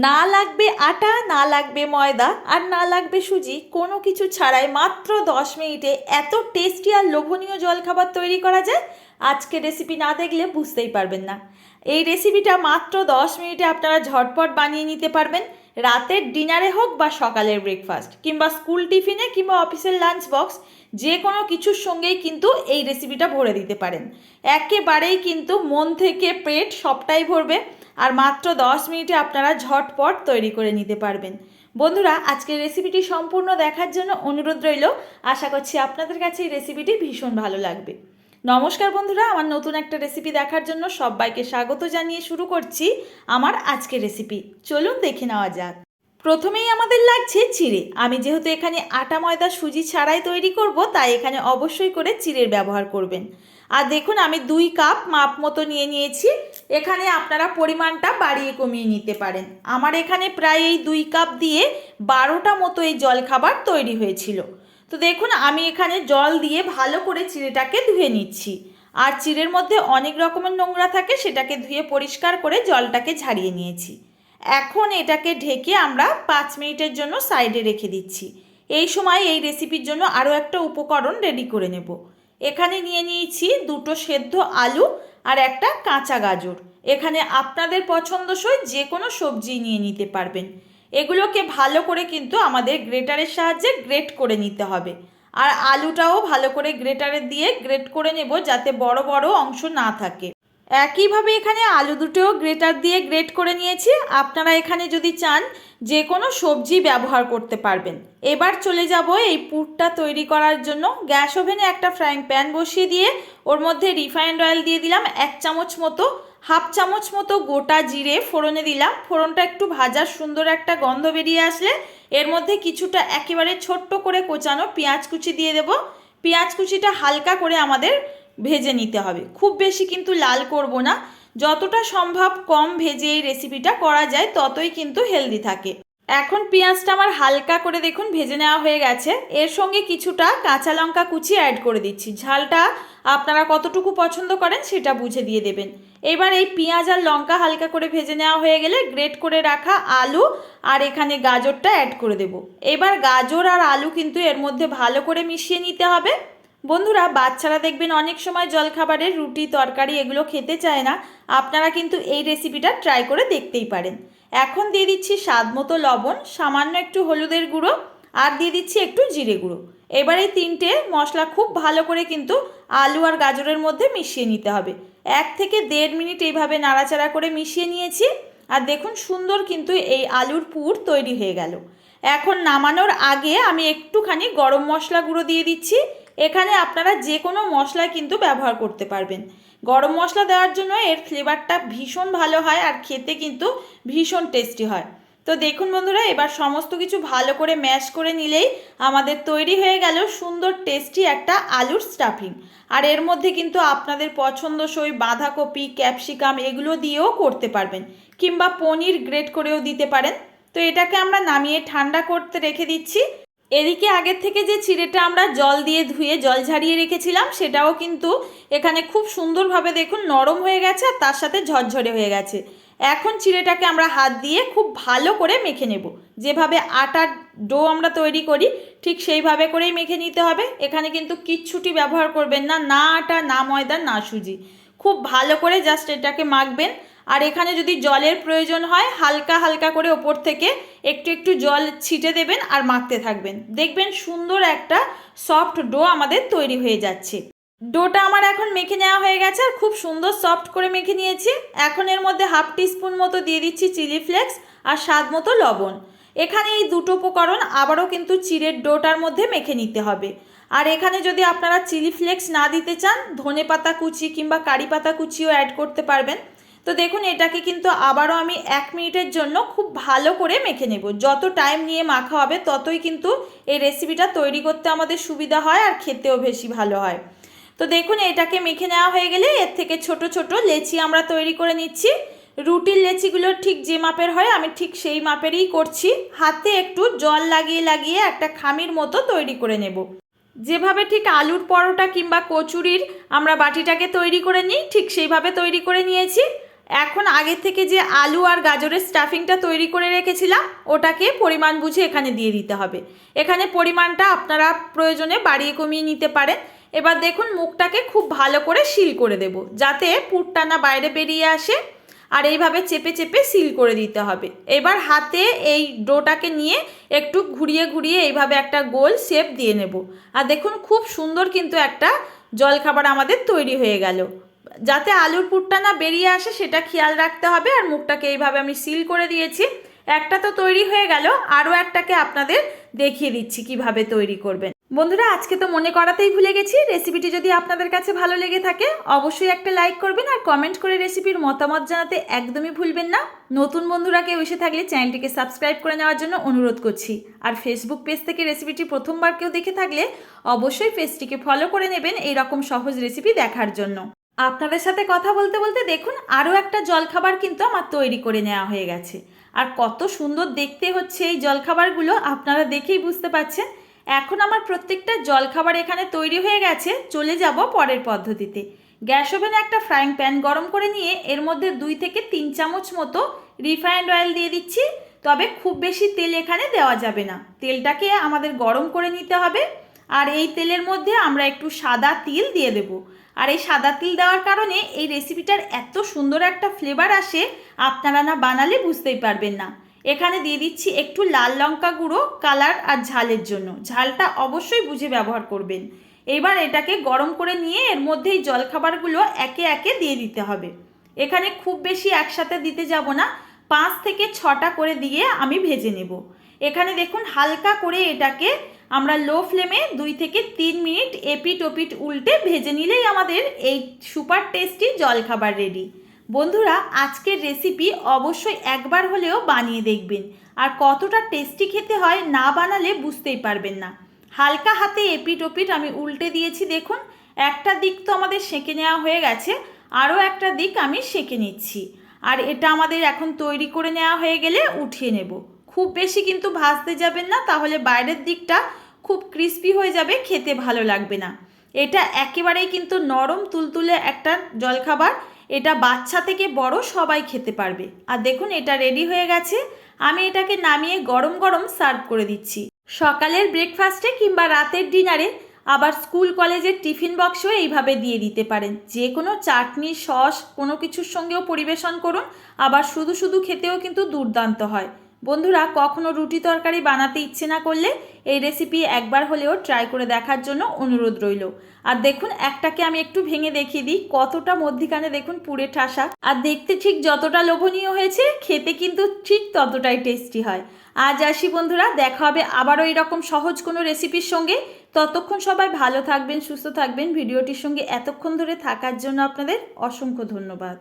না লাগবে আটা, না লাগবে ময়দা আর না লাগবে সুজি, কোনো কিছু ছাড়াই মাত্র দশ মিনিটে এত টেস্টি আর লোভনীয় জলখাবার তৈরি করা যায় আজকে রেসিপি না দেখলে বুঝতেই পারবেন না। এই রেসিপিটা মাত্র দশ মিনিটে আপনারা ঝটপট বানিয়ে নিতে পারবেন, রাতের ডিনারে হোক বা সকালের ব্রেকফাস্ট কিংবা স্কুল টিফিনে কিংবা অফিসের লাঞ্চ বক্স যে কোনো কিছুর সঙ্গেই কিন্তু এই রেসিপিটা ভরে দিতে পারেন। একেবারেই কিন্তু মন থেকে পেট সবটাই ভরবে। আর মাত্র দশ মিনিটে আপনারা ঝটপট তৈরি করে নিতে পারবেন। বন্ধুরা, আজকের রেসিপিটি সম্পূর্ণ দেখার জন্য অনুরোধ রইল। আশা করছি আপনাদের কাছে এই রেসিপিটি ভীষণ ভালো লাগবে। নমস্কার বন্ধুরা, আমার নতুন একটা রেসিপি দেখার জন্য সবাইকে স্বাগত জানিয়ে শুরু করছি আমার আজকের রেসিপি চলুন দেখে নেওয়া যাক। প্রথমেই আমাদের লাগছে চিড়ে। আমি যেহেতু এখানে আটা, ময়দা, সুজি ছাড়াই তৈরি করব, তাই এখানে অবশ্যই করে চিড়ের ব্যবহার করবেন। আর দেখুন, আমি দুই কাপ মাপ মতো নিয়ে নিয়েছি। এখানে আপনারা পরিমাণটা বাড়িয়ে কমিয়ে নিতে পারেন। আমার এখানে প্রায় এই দুই কাপ দিয়ে বারোটা মতো এই জলখাবার তৈরি হয়েছিল। তো দেখুন, আমি এখানে জল দিয়ে ভালো করে চিড়েটাকে ধুয়ে নিচ্ছি। আর চিড়ের মধ্যে অনেক রকমের নোংরা থাকে, সেটাকে ধুয়ে পরিষ্কার করে জলটাকে ঝাড়িয়ে নিয়েছি। এখন এটাকে ঢেকে আমরা পাঁচ মিনিটের জন্য সাইডে রেখে দিচ্ছি। এই সময় এই রেসিপির জন্য আরও একটা উপকরণ রেডি করে নেব। এখানে নিয়ে নিয়েছি দুটো সেদ্ধ আলু আর একটা কাঁচা গাজর। এখানে আপনাদের পছন্দসই যে কোনো সবজি নিয়ে নিতে পারবেন। এগুলোকে ভালো করে কিন্তু আমাদের গ্রেটারের সাহায্যে গ্রেট করে নিতে হবে। আর আলুটাও ভালো করে গ্রেটারে দিয়ে গ্রেট করে নেব যাতে বড় বড় অংশ না থাকে। একইভাবে এখানে আলু দুটোও গ্রেটার দিয়ে গ্রেট করে নিয়েছি। আপনারা এখানে যদি চান যে কোনো সবজি ব্যবহার করতে পারবেন। এবার চলে যাব এই পুরটা তৈরি করার জন্য। গ্যাস ওভেনে একটা ফ্রাইং প্যান বসিয়ে দিয়ে ওর মধ্যে রিফাইন্ড অয়েল দিয়ে দিলাম, এক চামচ মতো, হাফ চামচ মতো গোটা জিরে ফোড়নে দিলাম। ফোড়নটা একটু ভাজার সুন্দর একটা গন্ধ বেরিয়ে আসলে এর মধ্যে কিছুটা একেবারে ছোট্ট করে কোচানো পেঁয়াজ কুচি দিয়ে দেব। পেঁয়াজ কুচিটা হালকা করে আমাদের ভেজে নিতে হবে। খুব বেশি কিন্তু লাল করব না। যতটা সম্ভব কম ভেজে এই রেসিপিটা করা যায়, ততই কিন্তু হেলদি থাকে। এখন পেঁয়াজটা আমার হালকা করে দেখুন, ভেজে নেওয়া হয়ে গেছে। এর সঙ্গে কিছুটা কাঁচা লঙ্কা কুচি অ্যাড করে দিচ্ছি। ঝালটা আপনারা কতটুকু পছন্দ করেন সেটা বুঝে দিয়ে দেবেন। এবার এই পেঁয়াজ আর লঙ্কা হালকা করে ভেজে নেওয়া হয়ে গেলে গ্রেট করে রাখা আলু আর এখানে গাজরটা অ্যাড করে দেব। এবার গাজর আর আলু কিন্তু এর মধ্যে ভালো করে মিশিয়ে নিতে হবে। বন্ধুরা, বাচ্চারা দেখবেন অনেক সময় জলখাবারের রুটি, তরকারি এগুলো খেতে চায় না। আপনারা কিন্তু এই রেসিপিটা ট্রাই করে দেখতেই পারেন। এখন দিয়ে দিচ্ছি স্বাদ মতো লবণ, সামান্য একটু হলুদের গুঁড়ো আর দিয়ে দিচ্ছি একটু জিরে গুঁড়ো। এবার এই তিনটে মশলা খুব ভালো করে কিন্তু আলু আর গাজরের মধ্যে মিশিয়ে নিতে হবে। এক থেকে দেড় মিনিট এইভাবে নাড়াচাড়া করে মিশিয়ে নিয়েছি আর দেখুন সুন্দর কিন্তু এই আলুর পুর তৈরি হয়ে গেল। এখন নামানোর আগে আমি একটুখানি গরম মশলা গুঁড়ো দিয়ে দিচ্ছি। এখানে আপনারা যে কোনো মশলা কিন্তু ব্যবহার করতে পারবেন। গরম মশলা দেওয়ার জন্য এর ফ্লেভারটা ভীষণ ভালো হয় আর খেতে কিন্তু ভীষণ টেস্টি হয়। তো দেখুন বন্ধুরা, এবার সমস্ত কিছু ভালো করে ম্যাশ করে নিলেই আমাদের তৈরি হয়ে গেল সুন্দর টেস্টি একটা আলুর স্টাফিং আর এর মধ্যে কিন্তু আপনাদের পছন্দসই বাঁধাকপি ক্যাপসিকাম এগুলো দিয়েও করতে পারবেন কিংবা পনির গ্রেট করেও দিতে পারেন। তো এটাকে আমরা নামিয়ে ঠান্ডা করতে রেখে দিচ্ছি। এদিকে আগের থেকে যে চিড়েটা আমরা জল দিয়ে ধুয়ে জল ঝাড়িয়ে রেখেছিলাম, সেটাও কিন্তু এখানে খুব সুন্দরভাবে দেখুন নরম হয়ে গেছে আর তার সাথে ঝরঝরে হয়ে গেছে। এখন চিড়েটাকে আমরা হাত দিয়ে খুব ভালো করে মেখে নেব। যেভাবে আটার ডো আমরা তৈরি করি, ঠিক সেইভাবে করেই মেখে নিতে হবে। এখানে কিন্তু কিচ্ছুটি ব্যবহার করবেন না না আটা, না ময়দা, না সুজি। খুব ভালো করে জাস্ট এটাকে মাখবেন। আর এখানে যদি জলের প্রয়োজন হয়, হালকা হালকা করে ওপর থেকে একটু একটু জল ছিটে দেবেন আর মাখতে থাকবেন। দেখবেন সুন্দর একটা সফট ডো আমাদের তৈরি হয়ে যাচ্ছে। ডোটা আমার এখন মেখে নেওয়া হয়ে গেছে আর খুব সুন্দর সফট করে মেখে নিয়েছি। এখন এর মধ্যে হাফ টিস্পুন মতো দিয়ে দিচ্ছি চিলি ফ্লেক্স আর স্বাদ মতো লবণ। এখানে এই দুটো উপকরণ আবারও কিন্তু চিড়ের ডোটার মধ্যে মেখে নিতে হবে। আর এখানে যদি আপনারা চিলি ফ্লেক্স না দিতে চান ধনে পাতা কুচি কিংবা কারি পাতা কুচিও অ্যাড করতে পারবেন। তো দেখুন, এটাকে কিন্তু আবারও আমি এক মিনিটের জন্য খুব ভালো করে মেখে নেব। যত টাইম নিয়ে মাখা হবে, ততই কিন্তু এই রেসিপিটা তৈরি করতে আমাদের সুবিধা হয় আর খেতেও বেশি ভালো হয়। তো দেখুন, এটাকে মেখে নেওয়া হয়ে গেলে এর থেকে ছোট ছোট লেচি আমরা তৈরি করে নিচ্ছি। রুটির লেচিগুলো ঠিক যে মাপের হয়, আমি ঠিক সেই মাপেরই করছি। হাতে একটু জল লাগিয়ে লাগিয়ে একটা খামির মতো তৈরি করে নেব। যেভাবে ঠিক আলুর পরোটা কিংবা কচুরির আমরা বাটিটাকে তৈরি করে নিই, ঠিক সেইভাবে তৈরি করে নিয়েছি। এখন আগে থেকে যে আলু আর গাজরের স্টাফিংটা তৈরি করে রেখেছিলাম, ওটাকে পরিমাণ বুঝে এখানে দিয়ে দিতে হবে। এখানে পরিমাণটা আপনারা প্রয়োজনে বাড়িয়ে কমিয়ে নিতে পারেন। এবার দেখুন মুখটাকে খুব ভালো করে সিল করে দেব, যাতে পুরটা না বাইরে বেরিয়ে আসে, আর এইভাবে চেপে চেপে সিল করে দিতে হবে। এবার হাতে এই ডোটাকে নিয়ে একটু ঘুরিয়ে ঘুরিয়ে এইভাবে একটা গোল শেপ দিয়ে নেব। আর দেখুন খুব সুন্দর কিন্তু একটা জলখাবার আমাদের তৈরি হয়ে গেল। যাতে আলুর পুরটা না বেরিয়ে আসে, সেটা খেয়াল রাখতে হবে। আর মুখটাকে এইভাবে আমি সিল করে দিয়েছি। একটা তো তৈরি হয়ে গেল, আরও একটাকে আপনাদের দেখিয়ে দিচ্ছি কীভাবে তৈরি করবেন। বন্ধুরা, আজকে তো মনে করাতেই ভুলে গেছি। রেসিপিটি যদি আপনাদের কাছে ভালো লেগে থাকে, অবশ্যই একটা লাইক করবেন আর কমেন্ট করে রেসিপির মতামত জানাতে একদমই ভুলবেন না। নতুন বন্ধুরা কেউ এসে থাকলে চ্যানেলটিকে সাবস্ক্রাইব করে নেওয়ার জন্য অনুরোধ করছি। আর ফেসবুক পেজ থেকে রেসিপিটি প্রথমবার কেউ দেখে থাকলে, অবশ্যই পেজটিকে ফলো করে নেবেন এই রকম সহজ রেসিপি দেখার জন্য। আপনাদের সাথে কথা বলতে বলতে দেখুন আরও একটা জলখাবার কিন্তু আমার তৈরি করে নেওয়া হয়ে গেছে। আর কত সুন্দর দেখতে হচ্ছে এই জলখাবারগুলো, আপনারা দেখেই বুঝতে পাচ্ছেন এখন আমার প্রত্যেকটা জলখাবার এখানে তৈরি হয়ে গেছে, চলে যাব পরের পদ্ধতিতে। গ্যাস ওভেনে একটা ফ্রাইং প্যান গরম করে নিয়ে এর মধ্যে দুই থেকে তিন চামচ মতো রিফাইন্ড অয়েল দিয়ে দিচ্ছি। তবে খুব বেশি তেল এখানে দেওয়া যাবে না। তেলটাকে আমাদের গরম করে নিতে হবে। আর এই তেলের মধ্যে আমরা একটু সাদা তিল দিয়ে দেব। আর এই সাদা তিল দেওয়ার কারণে এই রেসিপিটার এত সুন্দর একটা ফ্লেভার আসে, আপনারা না বানালে বুঝতেই পারবেন না। এখানে দিয়ে দিচ্ছি একটু লাল লঙ্কা গুঁড়ো কালার আর ঝালের জন্য। ঝালটা অবশ্যই বুঝে ব্যবহার করবেন। এবার এটাকে গরম করে নিয়ে এর মধ্যে এই জলখাবারগুলো একে একে দিয়ে দিতে হবে। এখানে খুব বেশি একসাথে দিতে যাব না, পাঁচ থেকে ছটা করে দিয়ে আমি ভেজে নেব। এখানে দেখুন হালকা করে এটাকে আমরা লো ফ্লেমে দুই থেকে তিন মিনিট এপিট ওপিট উল্টে ভেজে নিলেই আমাদের এই সুপার টেস্টি জলখাবার রেডি বন্ধুরা, আজকের রেসিপি অবশ্যই একবার হলেও বানিয়ে দেখবেন। আর কতটা টেস্টি খেতে হয় না বানালে বুঝতেই পারবেন না। হালকা হাতে এপিট ওপিট আমি উল্টে দিয়েছি দেখুন। একটা দিক তো আমাদের সেঁকে নেওয়া হয়ে গেছে, আরও একটা দিক আমি সেঁকে নিচ্ছি। আর এটা আমাদের এখন তৈরি করে নেওয়া হয়ে গেলে উঠিয়ে নেব। খুব বেশি কিন্তু ভাজতে যাবেন না, তাহলে বাইরের দিকটা খুব ক্রিস্পি হয়ে যাবে, খেতে ভালো লাগবে না। এটা একেবারেই কিন্তু নরম, তুলতুলে একটা জলখাবার। এটা বাচ্চা থেকে বড় সবাই খেতে পারবে। আর দেখুন, এটা রেডি হয়ে গেছে। আমি এটাকে নামিয়ে গরম গরম সার্ভ করে দিচ্ছি। সকালের ব্রেকফাস্টে কিংবা রাতের ডিনারে আবার স্কুল কলেজের টিফিন বক্সও এইভাবে দিয়ে দিতে পারেন। যে কোনো চাটনি সস কোনো কিছুর সঙ্গেও পরিবেশন করুন। আবার শুধু শুধু খেতেও কিন্তু দুর্দান্ত হয়। বন্ধুরা, কখনো রুটি তরকারি বানাতে ইচ্ছে না করলে এই রেসিপি একবার হলেও ট্রাই করে দেখার জন্য অনুরোধ রইল। আর দেখুন, একটাকে আমি একটু ভেঙে দেখিয়ে দিই, কতটা মধ্যিখানে দেখুন পুরে ঠাসা। আর দেখতে ঠিক যতটা লোভনীয় হয়েছে, খেতে কিন্তু ঠিক ততটাই টেস্টি হয়। আজ আসি বন্ধুরা, দেখা হবে আবারও এরকম সহজ কোনো রেসিপির সঙ্গে। ততক্ষণ সবাই ভালো থাকবেন, সুস্থ থাকবেন। ভিডিওটির সঙ্গে এতক্ষণ ধরে থাকার জন্য আপনাদের অসংখ্য ধন্যবাদ।